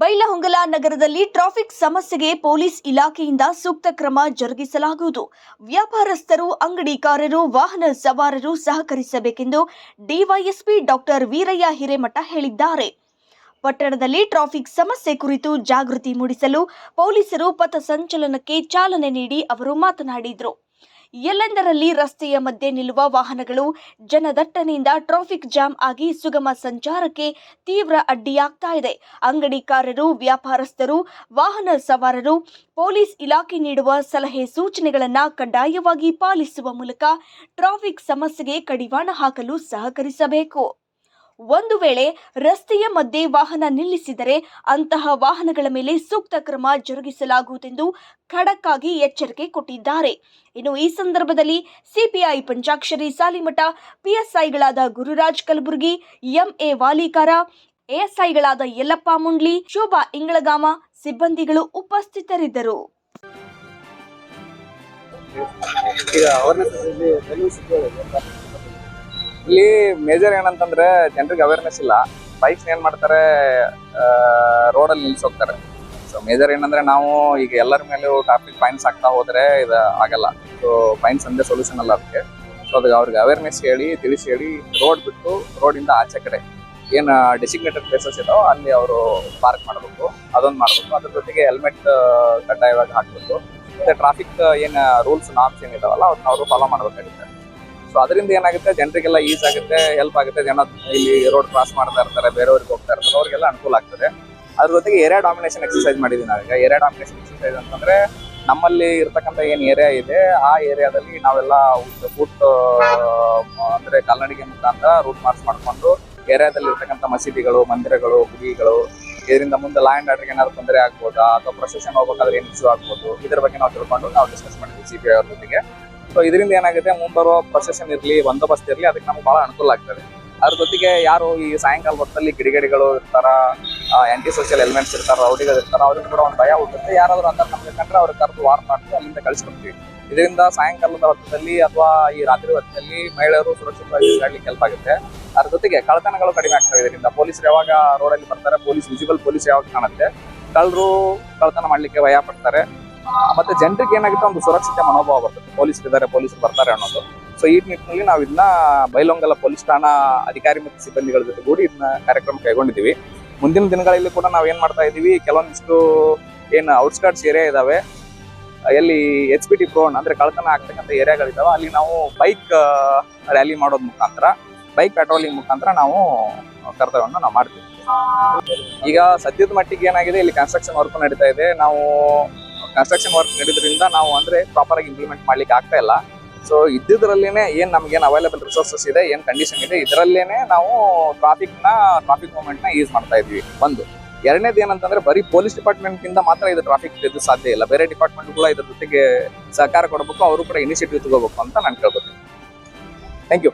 ಬೈಲಹೊಂಗಲ ನಗರದಲ್ಲಿ ಟ್ರಾಫಿಕ್ ಸಮಸ್ಯೆಗೆ ಪೊಲೀಸ್ ಇಲಾಖೆಯಿಂದ ಸೂಕ್ತ ಕ್ರಮ ಜರುಗಿಸಲಾಗುವುದು. ವ್ಯಾಪಾರಸ್ಥರು, ಅಂಗಡಿಕಾರರು, ವಾಹನ ಸವಾರರು ಸಹಕರಿಸಬೇಕೆಂದು ಡಿವೈಎಸ್ಪಿ ಡಾಕ್ಟರ್ ವೀರಯ್ಯ ಹಿರೇಮಠ ಹೇಳಿದ್ದಾರೆ. ಪಟ್ಟಣದಲ್ಲಿ ಟ್ರಾಫಿಕ್ ಸಮಸ್ಯೆ ಕುರಿತು ಜಾಗೃತಿ ಮೂಡಿಸಲು ಪೊಲೀಸರು ಪಥ ಸಂಚಲನಕ್ಕೆ ಚಾಲನೆ ನೀಡಿ ಅವರು ಮಾತನಾಡಿದರು. ಎಲ್ಲೆಂದರಲ್ಲಿ ರಸ್ತೆಯ ಮಧ್ಯೆ ನಿಲ್ಲುವ ವಾಹನಗಳು ಜನದಟ್ಟಣೆಯಿಂದ ಟ್ರಾಫಿಕ್ ಜಾಮ್ ಆಗಿ ಸುಗಮ ಸಂಚಾರಕ್ಕೆ ತೀವ್ರ ಅಡ್ಡಿಯಾಗ್ತಾ ಇದೆ. ಅಂಗಡಿಕಾರರು, ವ್ಯಾಪಾರಸ್ಥರು, ವಾಹನ ಸವಾರರು, ಪೊಲೀಸ್ ಇಲಾಖೆ ನೀಡುವ ಸಲಹೆ ಸೂಚನೆಗಳನ್ನು ಕಡ್ಡಾಯವಾಗಿ ಪಾಲಿಸುವ ಮೂಲಕ ಟ್ರಾಫಿಕ್ ಸಮಸ್ಯೆಗೆ ಕಡಿವಾಣ ಹಾಕಲು ಸಹಕರಿಸಬೇಕು. ಒಂದು ವೇಳೆ ರಸ್ತೆಯ ಮಧ್ಯೆ ವಾಹನ ನಿಲ್ಲಿಸಿದರೆ ಅಂತಹ ವಾಹನಗಳ ಮೇಲೆ ಸೂಕ್ತ ಕ್ರಮ ಜರುಗಿಸಲಾಗುವುದೆಂದು ಖಡಕ್ ಆಗಿ ಎಚ್ಚರಿಕೆ ಕೊಟ್ಟಿದ್ದಾರೆ. ಇನ್ನು ಈ ಸಂದರ್ಭದಲ್ಲಿ C P I Panchakshari Salimath, ಪಿಎಸ್ಐಗಳಾದ Gururaj Kalaburgi, M A Valikar, ಎಎಸ್ಐಗಳಾದ ಯಲ್ಲಪ್ಪ ಮುಂಡ್ಲಿ, ಶೋಭಾ ಇಂಗಳಗಾಮ ಸಿಬ್ಬಂದಿಗಳು ಉಪಸ್ಥಿತರಿದ್ದರು. ಈಗ ಇಲ್ಲಿ ಮೇಜರ್ ಏನಂತಂದ್ರೆ ಜನರಿಗೆ ಅವೇರ್ನೆಸ್ ಇಲ್ಲ. ಬೈಕ್ಸ್ ಏನ್ ಮಾಡ್ತಾರೆ ರೋಡಲ್ಲಿ ನಿಲ್ಸೋಗ್ತಾರೆ ಸೊ ಮೇಜರ್ ಏನಂದ್ರೆ ನಾವು ಈಗ ಎಲ್ಲರ ಮೇಲೂ ಟ್ರಾಫಿಕ್ ಫೈನ್ಸ್ ಆಗ್ತಾ ಹೋದ್ರೆ ಇದು ಆಗಲ್ಲ. ಸೊ ಫೈನ್ಸ್ ಅಂದ್ರೆ ಸೊಲ್ಯೂಷನ್ ಅಲ್ಲ ಅದಕ್ಕೆ. ಸೊ ಅದಕ್ಕೆ ಅವ್ರಿಗೆ ಅವೇರ್ನೆಸ್ ಹೇಳಿ, ತಿಳಿಸಿ ಹೇಳಿ ರೋಡ್ ಬಿಟ್ಟು ರೋಡಿಂದ ಆಚೆ ಕಡೆ. ಏನು ಡೆಸಿಗ್ನೇಟೆಡ್ ಪ್ಲೇಸಸ್ ಇದಾವೋ ಅಲ್ಲಿ ಅವರು ಪಾರ್ಕ್ ಮಾಡಬೇಕು, ಅದೊಂದು ಮಾಡಬೇಕು. ಅದ್ರ ಜೊತೆಗೆ ಹೆಲ್ಮೆಟ್ ಕಡ್ಡಾಯವಾಗಿ ಹಾಕಬೇಕು. ಮತ್ತೆ ಟ್ರಾಫಿಕ್ ಏನು ರೂಲ್ಸ್ ನಾರ್ಮ್ಸ್ ಏನಿದಾವಲ್ಲ ಅದನ್ನ ಅವರು ಫಾಲೋ ಮಾಡಬೇಕಾಗುತ್ತೆ. ಸೊ ಅದರಿಂದ ಏನಾಗುತ್ತೆ? ಜನರಿಗೆಲ್ಲ ಈಸ್ ಆಗುತ್ತೆ ಹೆಲ್ಪ್ ಆಗುತ್ತೆ. ಜನ ಇಲ್ಲಿ ರೋಡ್ ಕ್ರಾಸ್ ಮಾಡ್ತಾ ಇರ್ತಾರೆ, ಬೇರೆಯವ್ರಿಗೆ ಹೋಗ್ತಾ ಇರ್ತಾರೆ, ಅವ್ರಿಗೆಲ್ಲ ಅನುಕೂಲ ಆಗ್ತದೆ. ಅದ್ರ ಜೊತೆಗೆ ಏರಿಯಾ ಡಾಮಿನೇಷನ್ ಎಕ್ಸಸೈಸ್ ಮಾಡಿದ್ವಿ ನಾವೀಗ. ಏರಿಯಾ ಡಾಮಿನೇಷನ್ ಎಕ್ಸಸೈಸ್ ಅಂತಂದ್ರೆ ನಮ್ಮಲ್ಲಿ ಇರ್ತಕ್ಕಂಥ ಏನ್ ಏರಿಯಾ ಇದೆ, ಆ ಏರಿಯಾದಲ್ಲಿ ನಾವೆಲ್ಲ ಫುಟ್ ಅಂದ್ರೆ ಕಾಲ್ನಡಿಗೆ ಮುಖಾಂತರ ರೂಟ್ ಮಾರ್ಚ್ ಮಾಡ್ಕೊಂಡು ಏರಿಯಾದಲ್ಲಿ ಇರ್ತಕ್ಕಂಥ ಮಸೀದಿಗಳು, ಮಂದಿರಗಳು, ಗುಡಿಗಳು, ಇದರಿಂದ ಮುಂದೆ ಲಾ ಅಂಡ್ ಆರ್ಡರ್ಗೆ ಏನಾದ್ರು ತೊಂದರೆ ಆಗ್ಬೋದಾ? ಅಥವಾ ಪ್ರೊಸೆಷನ್ ಹೋಗ್ಬೇಕಾದ್ರೆ ಏನು ಇಶ್ಯೂ ಆಗ್ಬೋದು? ಇದ್ರ ಬಗ್ಗೆ ನಾವು ತಿಳ್ಕೊಂಡು ನಾವು ಡಿಸ್ಕಸ್ ಮಾಡಿದ್ವಿ ಸಿ ಪಿ ಅವ್ರ ಜೊತೆಗೆ. ಸೊ ಇದರಿಂದ ಏನಾಗುತ್ತೆ? ಮುಂಬರುವ ಪ್ರೊಸೆಷನ್ ಇರಲಿ, ಬಂದೋಬಸ್ತ್ ಇರಲಿ, ಅದಕ್ಕೆ ನಮ್ಗೆ ಬಹಳ ಅನುಕೂಲ ಆಗ್ತದೆ. ಅದ್ರ ಜೊತೆಗೆ ಯಾರು ಈ ಸಾಯಂಕಾಲ ಹೊತ್ತಲ್ಲಿ ಗಿಡಿಗಡಿಗಳು ಇರ್ತಾರ ಆಂಟಿ ಸೋಷಿಯಲ್ ಎಲಿಮೆಂಟ್ಸ್ ಇರ್ತಾರ, ರೌಡಿಗಳು ಇರ್ತಾರ, ಅವ್ರಿಗೆ ಕೂಡ ಒಂದು ಭಯ ಹುಟ್ಟುತ್ತೆ. ಯಾರಾದ್ರೂ ಅಂತ ನಮ್ಗೆ ಕಂಡ್ರೆ ಅವ್ರಿಗೆ ಕರೆದು ವಾರ್ ಮಾಡಿ ಅಲ್ಲಿಂದ ಕಳಿಸ್ಕೊಡ್ತೀವಿ. ಇದರಿಂದ ಸಾಯಂಕಾಲದ ಹೊತ್ತಲ್ಲಿ ಅಥವಾ ಈ ರಾತ್ರಿ ಹೊತ್ತಿನಲ್ಲಿ ಮಹಿಳೆಯರು ಸುರಕ್ಷಿತವಾಗಿ ಓಡಾಡ್ಲಿಕ್ಕೆ ಹೆಲ್ಪ್ ಆಗುತ್ತೆ. ಅದ್ರ ಜೊತೆಗೆ ಕಳ್ಳತನಗಳು ಕಡಿಮೆ ಆಗ್ತವೆ ಇದರಿಂದ ಪೊಲೀಸರು ಯಾವಾಗ ರೋಡಲ್ಲಿ ಬರ್ತಾರೆ, ಪೊಲೀಸ್ ವಿಸಿಬಲ್ ಪೊಲೀಸ್ ಯಾವಾಗ ಕಾಣುತ್ತೆ, ಕಳ್ಳರು ಕಳ್ಳತನ ಮಾಡ್ಲಿಕ್ಕೆ ಭಯ ಪಡ್ತಾರೆ. ಮತ್ತೆ ಜನರಿಗೆ ಏನಾಗುತ್ತೆ, ಒಂದು ಸುರಕ್ಷತೆ ಮನೋಭಾವ ಬರ್ತದೆ ಪೊಲೀಸ್ ಇದ್ದಾರೆ ಪೊಲೀಸ್ ಬರ್ತಾರೆ ಅನ್ನೋದು. ಸೊ ಈ ನಿಟ್ಟಿನಲ್ಲಿ ನಾವು ಇದನ್ನ ಬೈಲೊಂಗಲ ಪೊಲೀಸ್ ಠಾಣಾ ಅಧಿಕಾರಿ ಮತ್ತು ಸಿಬ್ಬಂದಿಗಳ ಜೊತೆ ಕೂಡಿ ಇದನ್ನ ಕಾರ್ಯಕ್ರಮ ಕೈಗೊಂಡಿದ್ದೀವಿ. ಮುಂದಿನ ದಿನಗಳಲ್ಲಿ ಕೂಡ ನಾವು ಏನ್ ಮಾಡ್ತಾ ಇದೀವಿ ಕೆಲವೊಂದಿಷ್ಟು ಏನು ಔಟ್ಸ್ಕರ್ಟ್ಸ್ ಏರಿಯಾ ಇದಾವೆ. ಎಲ್ಲಿ ಎಚ್ ಪಿ ಟಿ ಪ್ರೋನ್ ಅಂದ್ರೆ ಕಳ್ಳತನ ಆಗ್ತಕ್ಕಂಥ ಏರಿಯಾಗಳಿದಾವೆ. ಅಲ್ಲಿ ನಾವು ಬೈಕ್ ರ್ಯಾಲಿ ಮಾಡೋದ್ ಮುಖಾಂತರ ಬೈಕ್ ಪೆಟ್ರೋಲಿಂಗ್ ಮುಖಾಂತರ ನಾವು ಕರ್ತವ್ಯವನ್ನು ನಾವು ಮಾಡ್ತೀವಿ. ಈಗ ಸದ್ಯದ ಮಟ್ಟಿಗೆ ಏನಾಗಿದೆ, ಇಲ್ಲಿ ಕನ್ಸ್ಟ್ರಕ್ಷನ್ ವರ್ಕ್ ನಡೀತಾ ಇದೆ. ನಾವು ಕನ್ಸ್ಟ್ರಕ್ಷನ್ ವರ್ಕ್ ನಡೆಯೋದ್ರಿಂದ ನಾವು ಅಂದ್ರೆ ಪ್ರಾಪರ್ ಆಗಿ ಇಂಪ್ಲಿಮೆಂಟ್ ಮಾಡ್ಲಿಕ್ಕೆ ಆಗ್ತಾ ಇಲ್ಲ. ಸೊ ಇದ್ದಿದ್ರಲ್ಲೇನೆ ಏನ್ ನಮ್ಗೇನ್ ಅವೈಲೇಬಲ್ ರಿಸೋರ್ಸಸ್ ಇದೆ, ಏನ್ ಕಂಡೀಷನ್ ಇದೆ, ಇದರಲ್ಲೇನೆ ನಾವು ಟ್ರಾಫಿಕ್ನ ಟ್ರಾಫಿಕ್ ಮೂವ್ಮೆಂಟ್ನ ಯೂಸ್ ಮಾಡ್ತಾ ಇದ್ವಿ. ಒಂದು. ಎರಡನೇದು ಏನಂತಂದ್ರೆ ಬರೀ ಪೊಲೀಸ್ ಡಿಪಾರ್ಟ್ಮೆಂಟ್ ಇಂದ ಮಾತ್ರ ಇದು ಟ್ರಾಫಿಕ್ ಇದು ಸಾಧ್ಯ ಇಲ್ಲ. ಬೇರೆ ಡಿಪಾರ್ಟ್ಮೆಂಟ್ ಕೂಡ ಇದ್ರ ಜೊತೆಗೆ ಸಹಕಾರ ಕೊಡಬೇಕು, ಅವರು ಕೂಡ ಇನಿಷಿಯೇಟಿವ್ ತಗೋಬೇಕು ಅಂತ ನಾನು ಕೇಳ್ಕೊತೀನಿ. Thank you